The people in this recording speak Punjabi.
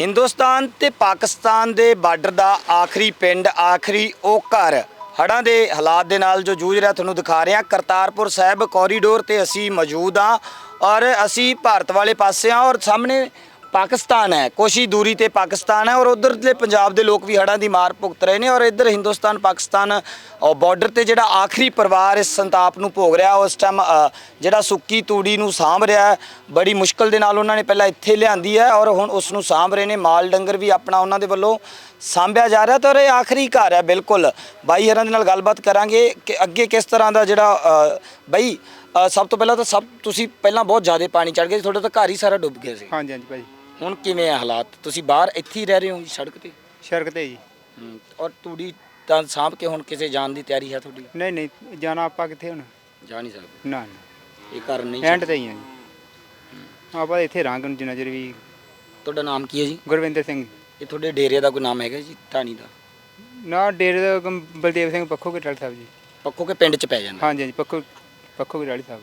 ਹਿੰਦੁਸਤਾਨ ਤੇ ਪਾਕਿਸਤਾਨ ਦੇ ਬਾਰਡਰ ਦਾ ਆਖਰੀ ਪਿੰਡ, ਆਖਰੀ ਉਹ ਘਰ। ਹੜ੍ਹਾਂ ਦੇ ਹਾਲਾਤ ਦੇ ਨਾਲ ਜੋ ਜੂਝ ਰਿਹਾ, ਤੁਹਾਨੂੰ ਦਿਖਾ ਰਿਹਾ, ਕਰਤਾਰਪੁਰ ਸਾਹਿਬ ਕੋਰੀਡੋਰ ਤੇ ਅਸੀਂ ਮੌਜੂਦ ਹਾਂ ਔਰ ਅਸੀਂ ਭਾਰਤ ਵਾਲੇ ਪਾਸੇ ਹਾਂ ਔਰ ਸਾਹਮਣੇ ਪਾਕਿਸਤਾਨ ਹੈ। ਕੁਛ ਹੀ ਦੂਰੀ ਤੇ ਪਾਕਿਸਤਾਨ ਹੈ ਔਰ ਉਧਰਲੇ ਪੰਜਾਬ ਦੇ ਲੋਕ ਵੀ ਹੜ੍ਹਾਂ ਦੀ ਮਾਰ ਭੁਗਤ ਰਹੇ ਨੇ ਔਰ ਇੱਧਰ ਹਿੰਦੁਸਤਾਨ ਪਾਕਿਸਤਾਨ ਬਾਰਡਰ ਤੇ ਜਿਹੜਾ ਆਖਰੀ ਪਰਿਵਾਰ ਇਸ ਸੰਤਾਪ ਨੂੰ ਭੋਗ ਰਿਹਾ ਉਸ ਟਾਈਮ ਜਿਹੜਾ ਸੁੱਕੀ ਤੂੜੀ ਨੂੰ ਸਾਂਭ ਰਿਹਾ ਬੜੀ ਮੁਸ਼ਕਲ ਦੇ ਨਾਲ ਉਹਨਾਂ ਨੇ ਪਹਿਲਾਂ ਇੱਥੇ ਲਿਆਂਦੀ ਹੈ ਔਰ ਹੁਣ ਉਸ ਨੂੰ ਸਾਂਭ ਰਹੇ ਨੇ। ਮਾਲ ਡੰਗਰ ਵੀ ਆਪਣਾ ਉਹਨਾਂ ਦੇ ਵੱਲੋਂ ਸਾਂਭਿਆ ਜਾ ਰਿਹਾ ਤਾਂ ਔਰ ਇਹ ਆਖਰੀ ਘਰ ਹੈ ਬਿਲਕੁਲ। ਬਾਈ ਹਰਾਂ ਦੇ ਨਾਲ ਗੱਲਬਾਤ ਕਰਾਂਗੇ ਕਿ ਅੱਗੇ ਕਿਸ ਤਰ੍ਹਾਂ ਦਾ ਜਿਹੜਾ ਅ, ਬਾਈ ਸਭ ਤੋਂ ਪਹਿਲਾਂ ਤਾਂ ਸਭ ਤੁਸੀਂ ਪਹਿਲਾਂ ਬਹੁਤ ਜ਼ਿਆਦਾ ਪਾਣੀ ਚੜ ਗਿਆ ਸੀ ਤੁਹਾਡਾ ਤਾਂ ਘਰ ਹੀ ਸਾਰਾ ਡੁੱਬ ਗਿਆ ਸੀ। ਹਾਂਜੀ ਹਾਂਜੀ ਭਾਜੀ। ਹੁਣ ਕਿਵੇਂ ਆ ਹਾਲਾਤ? ਤੁਸੀਂ ਬਾਹਰ ਇੱਥੇ ਹੀ ਰਹਿ ਰਹੇ ਹੋ ਜੀ ਸੜਕ ਤੇ? ਸੜਕ ਤੇ ਜੀ। ਹੂੰ, ਔਰ ਤੂੜੀ ਤਾਂ ਸਾਂਭ ਕੇ ਹੁਣ ਕਿਸੇ ਜਾਣ ਦੀ ਤਿਆਰੀ ਹੈ ਤੁਹਾਡੀ? ਨਹੀਂ ਨਹੀਂ ਜਾਣਾ ਆਪਾਂ ਕਿੱਥੇ ਹੁਣ? ਜਾ ਨਹੀਂ ਸਕਦੇ। ਨਾ ਨਾ। ਇਹ ਘਰ ਨਹੀਂ ਐਂਡ ਤੇ ਹੀ ਆ ਜੀ। ਆਪਾਂ ਇੱਥੇ ਰਹਾਂਗੇ ਹੁਣ ਜਿੰਨਾ ਚਿਰ ਵੀ। ਤੁਹਾਡਾ ਨਾਮ ਕੀ ਹੈ ਜੀ? ਗੁਰਵਿੰਦਰ ਸਿੰਘ। ਇਹ ਤੁਹਾਡੇ ਡੇਰੇ ਦਾ ਕੋਈ ਨਾਮ ਹੈਗਾ ਜੀ? ਢਾਣੀ ਦਾ? ਨਾ ਡੇਰੇ ਦਾ ਬਲਦੇਵ ਸਿੰਘ ਪੱਖੋ ਕੇ ਸਾਹਿਬ ਜੀ। ਪੱਖੋ ਕੇ ਪਿੰਡ ਚ ਪੈ ਜਾਂਦਾ? ਹਾਂਜੀ ਹਾਂਜੀ ਪੱਖੋ ਪੱਖੋ ਕੇ ਸਾਹਿਬ।